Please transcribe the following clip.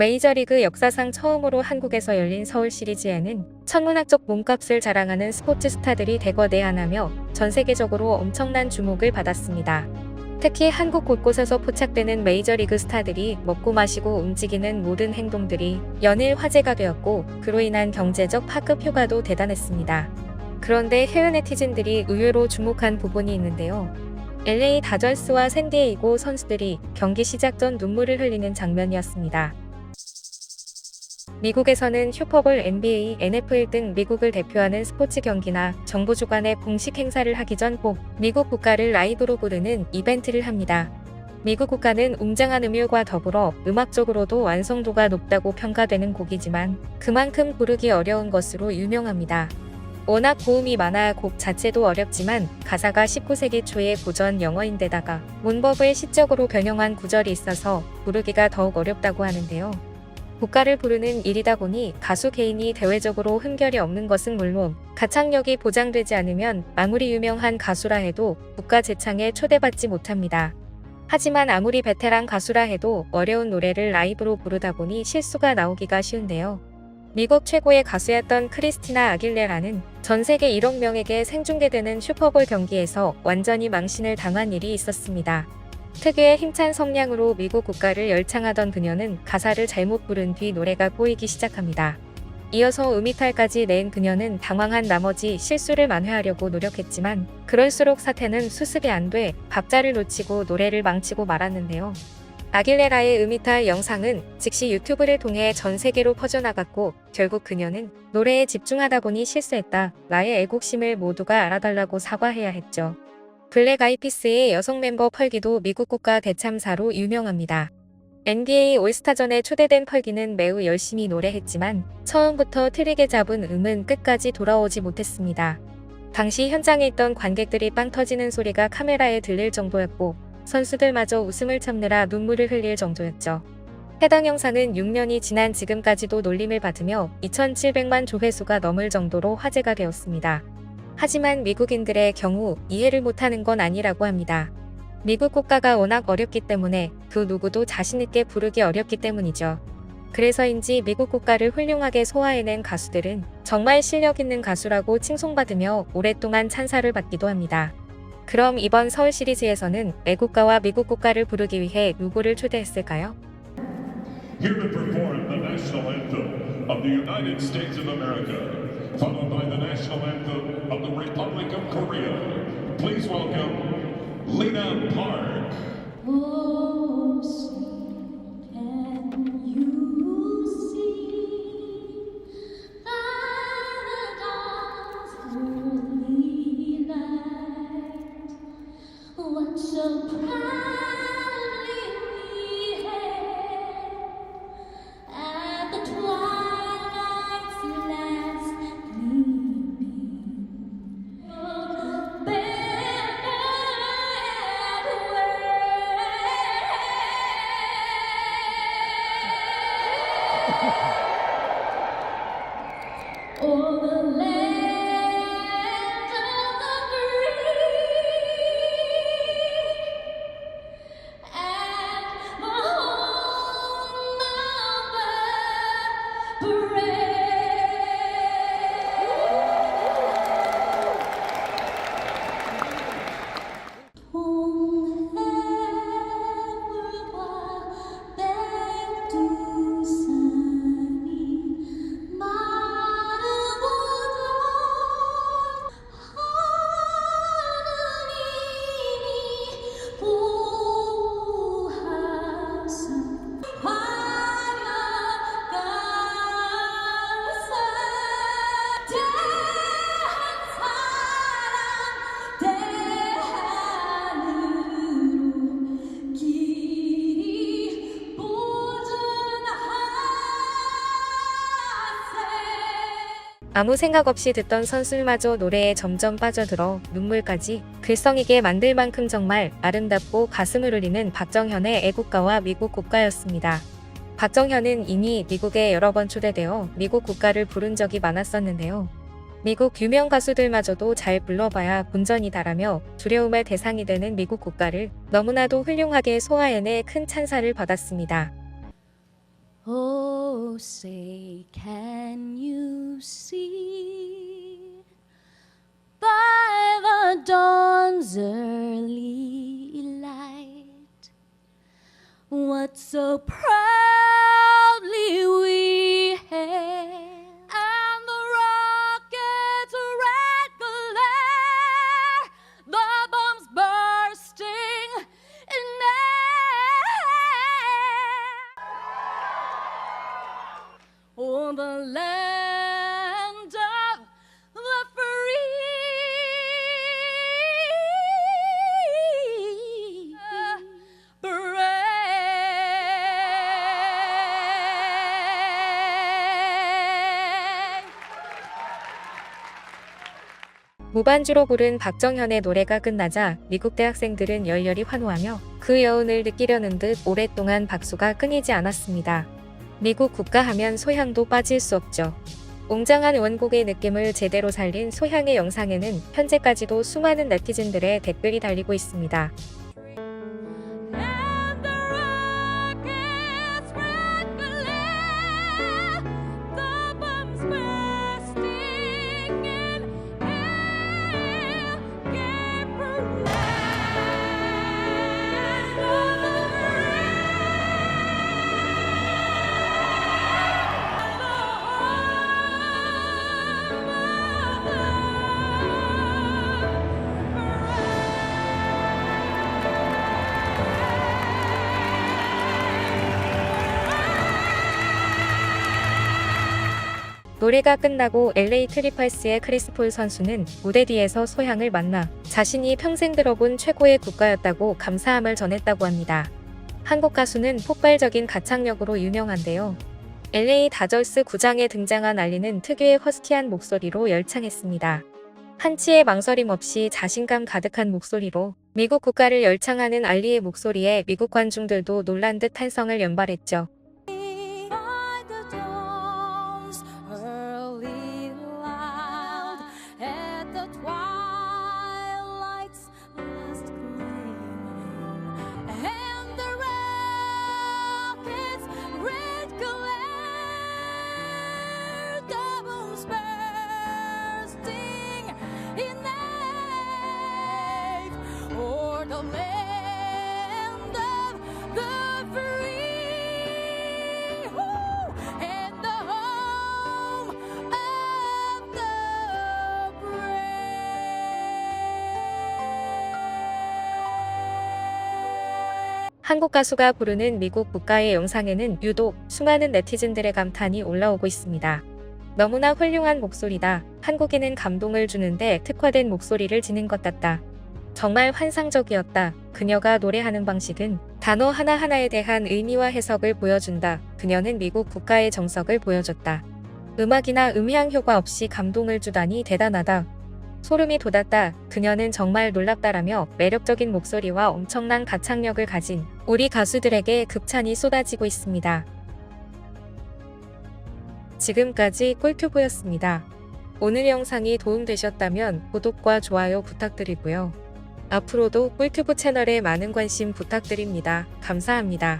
메이저리그 역사상 처음으로 한국에서 열린 서울 시리즈에는 천문학적 몸값을 자랑하는 스포츠 스타들이 대거대한하며 전 세계적으로 엄청난 주목을 받았습니다. 특히 한국 곳곳에서 포착되는 메이저리그 스타들이 먹고 마시고 움직이는 모든 행동들이 연일 화제가 되었고 그로 인한 경제적 파급 효과도 대단했습니다. 그런데 해외 네티즌들이 의외로 주목한 부분이 있는데요. LA 다저스와 샌디에이고 선수들이 경기 시작 전 눈물을 흘리는 장면이었습니다. 미국에서는 슈퍼볼, NBA, NFL 등 미국을 대표하는 스포츠 경기나 정부 주관의 공식 행사를 하기 전 꼭 미국 국가를 라이브로 부르는 이벤트를 합니다. 미국 국가는 웅장한 음율과 더불어 음악적으로도 완성도가 높다고 평가되는 곡이지만 그만큼 부르기 어려운 것으로 유명합니다. 워낙 고음이 많아 곡 자체도 어렵지만 가사가 19세기 초의 고전 영어인데다가 문법을 시적으로 변형한 구절이 있어서 부르기가 더욱 어렵다고 하는데요. 국가를 부르는 일이다 보니 가수 개인이 대외적으로 흠결이 없는 것은 물론 가창력이 보장되지 않으면 아무리 유명한 가수라 해도 국가 재창에 초대받지 못합니다. 하지만 아무리 베테랑 가수라 해도 어려운 노래를 라이브로 부르다 보니 실수가 나오기가 쉬운데요. 미국 최고의 가수였던 크리스티나 아길레라는 전 세계 1억 명에게 생중계되는 슈퍼볼 경기에서 완전히 망신을 당한 일이 있었습니다. 특유의 힘찬 성량으로 미국 국가를 열창하던 그녀는 가사를 잘못 부른 뒤 노래가 꼬이기 시작합니다. 이어서 음이탈까지 낸 그녀는 당황한 나머지 실수를 만회하려고 노력했지만 그럴수록 사태는 수습이 안 돼 박자를 놓치고 노래를 망치고 말았는데요. 아길레라의 음이탈 영상은 즉시 유튜브를 통해 전 세계로 퍼져나갔고 결국 그녀는 노래에 집중하다 보니 실수했다. 나의 애국심을 모두가 알아달라고 사과해야 했죠. 블랙 아이피스의 여성 멤버 펄기도 미국 국가 대참사로 유명합니다. NBA 올스타전에 초대된 펄기는 매우 열심히 노래했지만 처음부터 트릭에 잡은 음은 끝까지 돌아오지 못했습니다. 당시 현장에 있던 관객들이 빵 터지는 소리가 카메라에 들릴 정도였고 선수들마저 웃음을 참느라 눈물을 흘릴 정도였죠. 해당 영상은 6년이 지난 지금까지도 놀림을 받으며 2,700만 조회수가 넘을 정도로 화제가 되었습니다. 하지만 미국인들의 경우 이해를 못하는 건 아니라고 합니다. 미국 국가가 워낙 어렵기 때문에 그 누구도 자신있게 부르기 어렵기 때문이죠. 그래서인지 미국 국가를 훌륭하게 소화해낸 가수들은 정말 실력 있는 가수라고 칭송받으며 오랫동안 찬사를 받기도 합니다. 그럼 이번 서울 시리즈에서는 애국가와 미국 국가를 부르기 위해 누구를 초대했을까요? Here to perform the national anthem of the United States of America, followed by the national anthem of the Republic of Korea. Please welcome Lena Park. Oh, Oh, 아무 생각 없이 듣던 선수마저 노래에 점점 빠져들어 눈물까지 글썽이게 만들 만큼 정말 아름답고 가슴을 울리는 박정현의 애국가와 미국 국가였습니다. 박정현은 이미 미국에 여러 번 초대되어 미국 국가를 부른 적이 많았었는데요. 미국 유명 가수들마저도 잘 불러봐야 본전이다라며 두려움의 대상이 되는 미국 국가를 너무나도 훌륭하게 소화해내 큰 찬사를 받았습니다. 오 say, can you see? By the dawn's early light what so proudly The land of the free. 무반주로 부른 박정현의 노래가 끝나자 미국 대학생들은 열렬히 환호하며 그 여운을 느끼려는 듯 오랫동안 박수가 끊이지 않았습니다. 미국 국가하면 소향도 빠질 수 없죠. 웅장한 원곡의 느낌을 제대로 살린 소향의 영상에는 현재까지도 수많은 네티즌들의 댓글이 달리고 있습니다. 노래가 끝나고 LA 트리펄스의 크리스 폴 선수는 무대 뒤에서 소향을 만나 자신이 평생 들어본 최고의 국가였다고 감사함을 전했다고 합니다. 한국 가수는 폭발적인 가창력으로 유명한데요. LA 다저스 구장에 등장한 알리는 특유의 허스키한 목소리로 열창했습니다. 한치의 망설임 없이 자신감 가득한 목소리로 미국 국가를 열창하는 알리의 목소리에 미국 관중들도 놀란 듯 탄성을 연발했죠. 한국 가수가 부르는 미국 국가의 영상에는 유독 수많은 네티즌들의 감탄이 올라오고 있습니다. 너무나 훌륭한 목소리다. 한국인은 감동을 주는데 특화된 목소리를 지닌 것 같다. 정말 환상적이었다. 그녀가 노래하는 방식은 단어 하나하나에 대한 의미와 해석을 보여준다. 그녀는 미국 국가의 정석을 보여줬다. 음악이나 음향 효과 없이 감동을 주다니 대단하다. 소름이 돋았다. 그녀는 정말 놀랍다라며 매력적인 목소리와 엄청난 가창력을 가진 우리 가수들에게 극찬이 쏟아지고 있습니다. 지금까지 꿀튜브였습니다. 오늘 영상이 도움되셨다면 구독과 좋아요 부탁드리고요. 앞으로도 꿀튜브 채널에 많은 관심 부탁드립니다. 감사합니다.